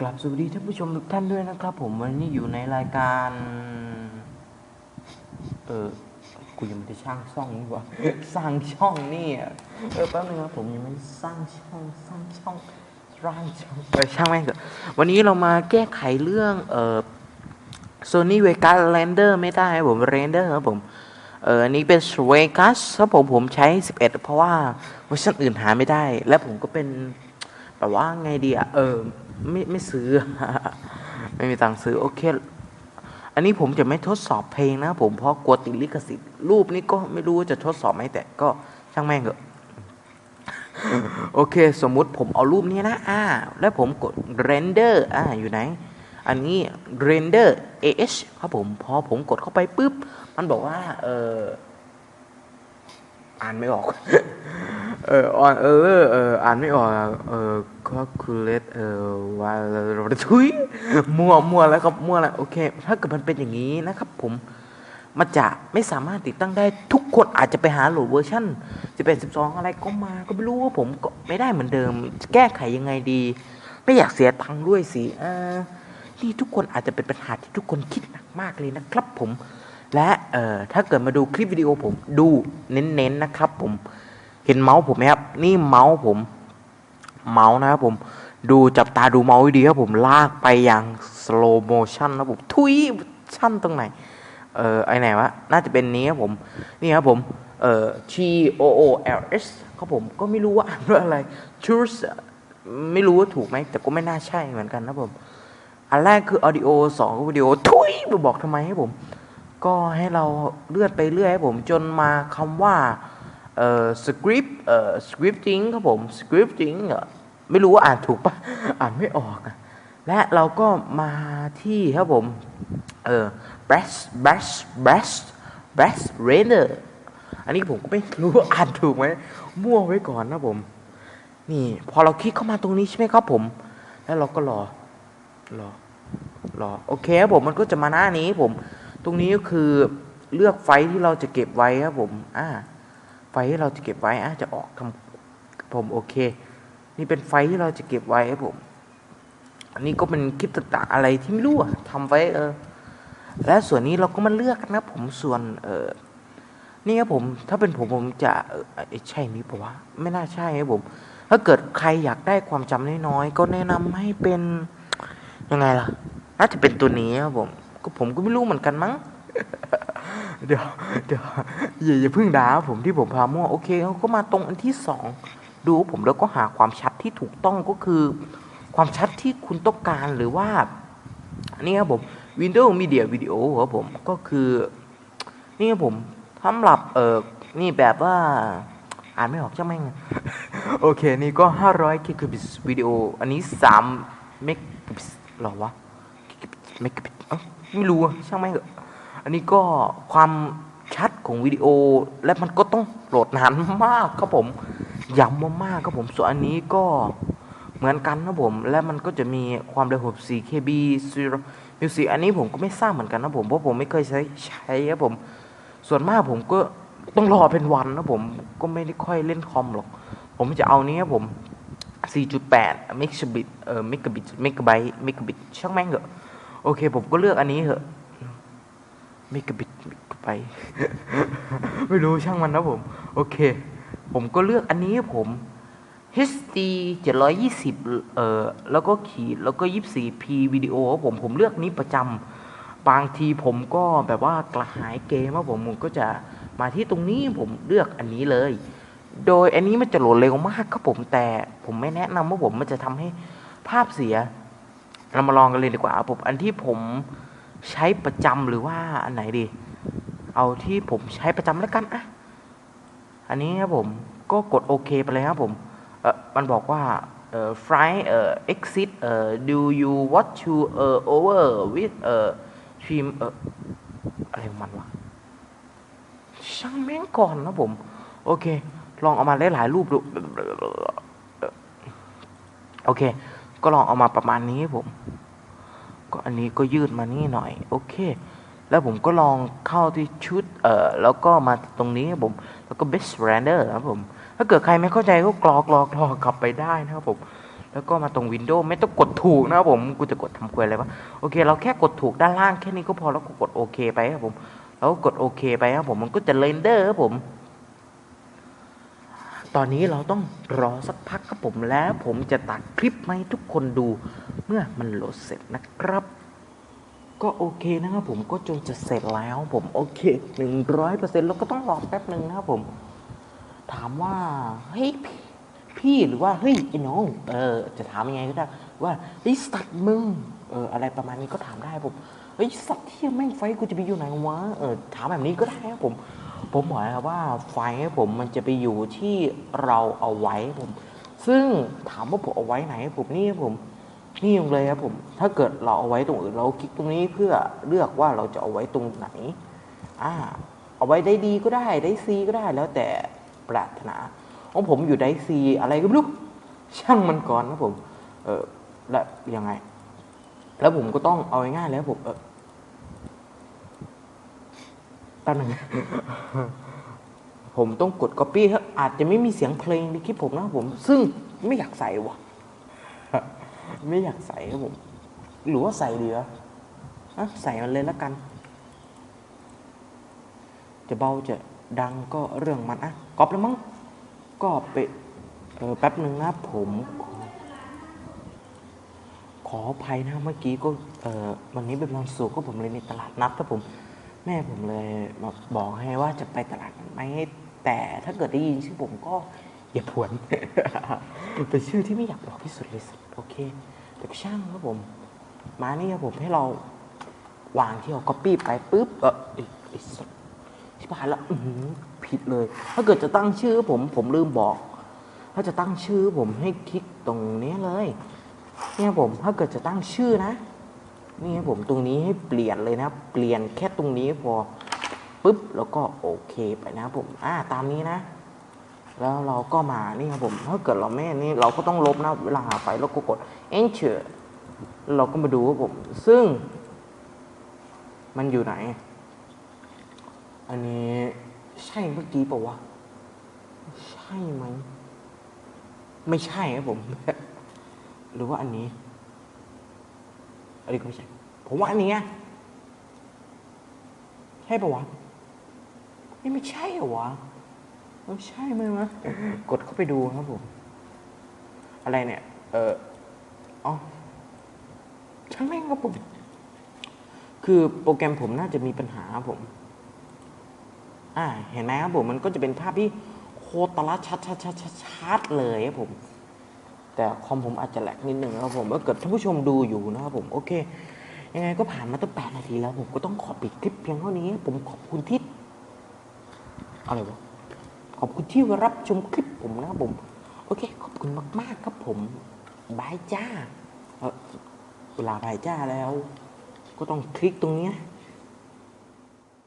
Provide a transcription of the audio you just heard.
กลับสวัสดีท่านผู้ชมทุกท่านด้วยนะครับ ผมวันนี้อยู่ในรายการ เออกูยังไม่ได้สร้างช่องนี่ว่าสร้างช่องนี่เออแป๊บนึงครับผมยังไม่สร้างช่องสร้างช่องสร้างช่องเออช่างแม่งเถอะวันนี้เรามาแก้ไขเรื่องเออ Sony Vegas Render ไม่ได้ครับผม Render ครับผมเอออันนี้เป็น Vegas ครับผมผมใช้ 11 เพราะว่าเวอร์ชันอื่นหาไม่ได้ และผมก็เป็นแบบว่าไงดีอะเออ ไม่ไม่ซื้อ ไม่มีตังค์ซื้อโอเค อันนี้ผมจะไม่ทดสอบเพลงนะผมเพราะกลัวติดลิขสิทธิ์รูปนี้ก็ไม่รู้ว่าจะทดสอบไหมแต่ก็ช่างแม่งเถอะโอเค สมมุติผมเอารูปนี้นะอ่าแล้วผมกด render อ่าอยู่ไหน อันนี้ render ah ครับผมพอผมกดเข้าไปปุ๊บ มันบอกว่า เอออ่านไม่ออก เอออ่อนเออเอออ่านไม่ออกเออก็คือเลตเออว่าทุยมั่วมั่วแล้วครับมั่วแล้วโอเค ถ้าเกิดมันเป็นอย่างนี้นะครับ ผมมันจะไม่สามารถติดตั้งได้ทุกคนอาจจะไปหาโหลดเวอร์ชันจะเป็น 12 อะไรก็มาก็ไม่รู้ว่าผมก็ไม่ได้เหมือนเดิม แก้ไขยังไงดี ไม่อยากเสียตังค์ด้วยสิอ่านี่ทุกคนอาจจะเป็นปัญหาที่ทุกคนคิดหนักมากเลยนะครับผม และเอ่อถ้าเกิดมาดูคลิปวิดีโอผมดูเน้นๆนะครับผม เห็นเมาส์ผมไหมครับ นี่เมาส์ผม เมาส์นะครับผม ดูจับตาดูเมาส์ดีครับผมลากไปอย่างสโลโมชันนะผมทุยชั่นตรงไหน เอ่อไอไหนวะ น่าจะเป็นนี้ครับผม นี่ครับผม เอ่อ G O O L S ครับผมก็ไม่รู้ว่าอ่านว่าอะไร choose ไม่รู้ว่าถูกไหม แต่ก็ไม่น่าใช่เหมือนกันนะผม อันแรกคือ audio สองวิดีโอ ทุยมาบอกทำไมให้ผม ก็ให้เราเลื่อนไปเรื่อยให้ผมจนมาคำว่า เอ่อ script เอ่อ scripting ครับผม scripting เอ่อไม่รู้ว่าอ่านถูกปะอ่านไม่ออกอะและเราก็มาที่ครับผมเอ่อ brush brush brush brush render อันนี้ผมก็ไม่รู้ว่าอ่านถูกไหมมั่วไว้ก่อนนะผม นี่พอเราคลิกเข้ามาตรงนี้ใช่ไหมครับผม แล้วเราก็รอรอรอโอเคครับผมมันก็จะมาหน้านี้ผม ตรงนี้ก็คือเลือกไฟที่เราจะเก็บไว้ครับผม อ่า ไฟที่เราจะเก็บไว้อะจะออกทำผมโอเค นี่เป็นไฟที่เราจะเก็บไว้ครับผม อันนี้ก็เป็นคลิปต่างๆอะไรที่ไม่รู้อะทำไว้เออ และส่วนนี้เราก็มาเลือกกันะผมส่วนเออนี่ครับผมถ้าเป็นผมผมจะเออเอ๊ะใช่นี้ปะวะไม่น่าใช่ครับผม ถ้าเกิดใครอยากได้ความจำน้อยๆก็แนะนำให้เป็นยังไงล่ะน่าจะเป็นตัวนี้ครับผม ก็ผมก็ไม่รู้เหมือนกันมั้ง เดี๋ยวเดี๋ยวอย่าอย่าเพิ่งด่าผมที่ผมพามั่วโอเคเขาก็มาตรงอันที่สองดูผมแล้วก็หาความชัดที่ถูกต้องก็คือ ความชัดที่คุณต้องการหรือว่าอันนี้ครับผม Windows Media Video ครับผมก็คือนี่ครับผมสำหรับเออนี่แบบว่าอ่านไม่ออกใช่างแม่งโอเค นี่ก็ 500กิกบิตวิดีโอ อันนี้3เมกบิตหรอวะเมกบิตเอ้าไม่รู้อะช่างแม่งเถอะ อันนี้ก็ความชัดของวิดีโอและมันก็ต้องโหลดนานมากครับผมย้ำมากๆครับผมส่วนอันนี้ก็เหมือนกันนะผมและมันก็จะมีความเร็ว 64 KB 0 Music อันนี้ผมก็ไม่ทราบเหมือนกันนะผมเพราะผมไม่เคยใช้ใช้ครับผม ส่วนมากผมก็ต้องรอเป็นวันนะผมก็ไม่ได้ค่อยเล่นคอมหรอก ผมจะเอานี้ครับผม 4.8เมกะบิเอ่อเมกะบิตเมกะไบเมกะบิตช่างแม่งเถอะโอเค ผมก็เลือกอันนี้เถอะ เมกระบิตเมกะไบต์ไม่รู้ช่างมันนะผม โอเค ผมก็เลือกอันนี้ผม HD 720 เอ่อ แล้วก็ขีด แล้วก็ 24p วิดีโอผม ผมเลือกนี้ประจำ บางทีผมก็แบบว่ากระหายเกมว่าผมผมก็จะมาที่ตรงนี้ผมเลือกอันนี้เลย โดยอันนี้มันจะโหลดเร็วมากครับผม แต่ผมไม่แนะนำว่าผมมันจะทำให้ภาพเสีย เรามาลองกันเลยดีกว่าผม อันที่ผม ใช้ประจำหรือว่าอันไหนดี เอาที่ผมใช้ประจำแล้วกันอะอันนี้ครับผมก็กดโอเคไปเลยครับผมเออมันบอกว่าเอ่อ fly เอ่อ exit เอ่อ do you want to เอ่อ over with เอ่อ stream เอ่ออะไรของมันวะช่างแม่งก่อนนะผม โอเค ลองเอามาหลายๆรูปดู โอเค ก็ลองเอามาประมาณนี้ผม นนี้ก็ยืดมานี่หน่อย โอเค แล้วผมก็ลองเข้าที่ชุดเอ่อแล้วก็มาตรงนี้ครับผม แล้วก็ best render ครับผม ถ้าเกิดใครไม่เข้าใจก็กรอกรอกรอกลับไปได้นะครับผมแล้วก็มาตรงวินโดว์ไม่ต้องกดถูกนะครับผม กูจะกดทำควยอะไรวะ โอเค เราแค่กดถูกด้านล่างแค่นี้ก็พอ แล้วก็กดโอเคไปครับผม แล้วก็กดโอเคไปครับผม มันก็จะเรนเดอร์ครับผม ตอนนี้เราต้องรอสักพักครับผม แล้วผมจะตัดคลิปมาให้ทุกคนดู เมื่อมันโหลดเสร็จนะครับ ก็โอเคนะครับผมก็จนจะเสร็จแล้วผมโอเคหนึ่งร้อยเปอร์เซ็นต์แล้วก็ต้องรอแป๊บหนึ่งนะครับผม ถามว่าเฮ้ยพี่หรือว่าเฮ้ยไอ้น้องเออจะถามยังไงก็ได้ว่าเฮ้ยสัตว์มึงเอออะไรประมาณนี้ก็ถามได้ผมเฮ้ยสัตว์ที่แม่งไฟกูจะไปอยู่ไหนวะเออถามแบบนี้ก็ได้ครับผม ผมบอกนะครับว่าไฟผมมันจะไปอยู่ที่เราเอาไว้ผม ซึ่งถามว่าผมเอาไว้ไหนครับผมนี่ครับผม นี่เลยครับผม ถ้าเกิดเราเอาไว้ตรงอื่น เราคลิกตรงนี้เพื่อเลือกว่าเราจะเอาไว้ตรงไหน อ่า เอาไว้ได้ดีก็ได้ได้ซีก็ได้แล้วแต่ปรารถนาของผมอยู่ได้ซีอะไรก็ไม่รู้ช่างมันก่อนนะผม เออและยังไง แล้วผมก็ต้องเอาง่ายๆแล้วผมเออแป๊บหนึงผมต้องกด copy เถอะอาจจะไม่มีเสียงเพลงในคลิปผมนะครับผม ซึ่งไม่อยากใส่ว่ะ ไม่อยากใส่ครับผม หรือว่าใส่ดีวะอะใส่มันเลยแล้วกัน จะเบาจะดังก็เรื่องมันอะกอบแล้วมั้งก็ไปเออแป๊บหนึ่งนะผม ขออภัยนะเมื่อกี้ก็เออวันนี้เป็นวันศุกร์ก็ผมเลยมีตลาดนัดครับผม แม่ผมเลยมาบอกให้ว่าจะไปตลาดนัดไหมแต่ถ้าเกิดได้ยินชื่อผมก็ อย่าผวน เป็นชื่อที่ไม่อยากบอกที่สุดเลยสิโอเคแต่ช่างครับผม มานี่ครับผมให้เราวางที่เราก๊อปปี้ไปปุ๊บเออไอ้สัสที่ผ่านละอื้อหือผิดเลย ถ้าเกิดจะตั้งชื่อผมผมลืมบอก ถ้าจะตั้งชื่อผมให้คลิกตรงนี้เลย เนี่ยผมถ้าเกิดจะตั้งชื่อนะนี่ครับผมตรงนี้ให้เปลี่ยนเลยนะ เปลี่ยนแค่ตรงนี้พอปุ๊บแล้วก็โอเคไปนะผมอ่าตามนี้นะ แล้วเราก็มานี่ครับผมถ้าเกิดเราไม่นี่เราก็ต้องลบนะเวลาหาไปแล้วก็กด enter เราก็มาดูครับผม ซึ่ง มันอยู่ไหน อันนี้ใช่เมื่อกี้ปะวะ ใช่ไหม ไม่ใช่ครับผม หรือว่าอันนี้ อันนี้ก็ไม่ใช่ ผมว่าอันนี้ใช่ปะวะนี่ไม่ใช่เหรอวะ ไม่ใช่ไหมวะกดเข้าไปดูครับผม อะไรเนี่ย เอออ๋อช่างแม่งครับผม คือโปรแกรมผมน่าจะมีปัญหาครับผม อ่า เห็นไหมครับผม มันก็จะเป็นภาพที่โคตรตละชัดชัดชัดชัดชดเลยครับผม แต่คอมผมอาจจะแหลกนิดนึงครับผมถ้าเกิดท่านผู้ชมดูอยู่นะครับผม โอเค ยังไงก็ผ่านมาตั้งแปดนาทีแล้วผมก็ต้องขอปิดคลิปเพียงเท่านี้ ผมขอบคุณที่อะไรวะ ขอบคุณที่รับชมคลิปผมนะครับผม โอเค ขอบคุณมากๆครับผมบายจ้าเวลาบายจ้าแล้ว ก็ต้องคลิกตรงนี้นะ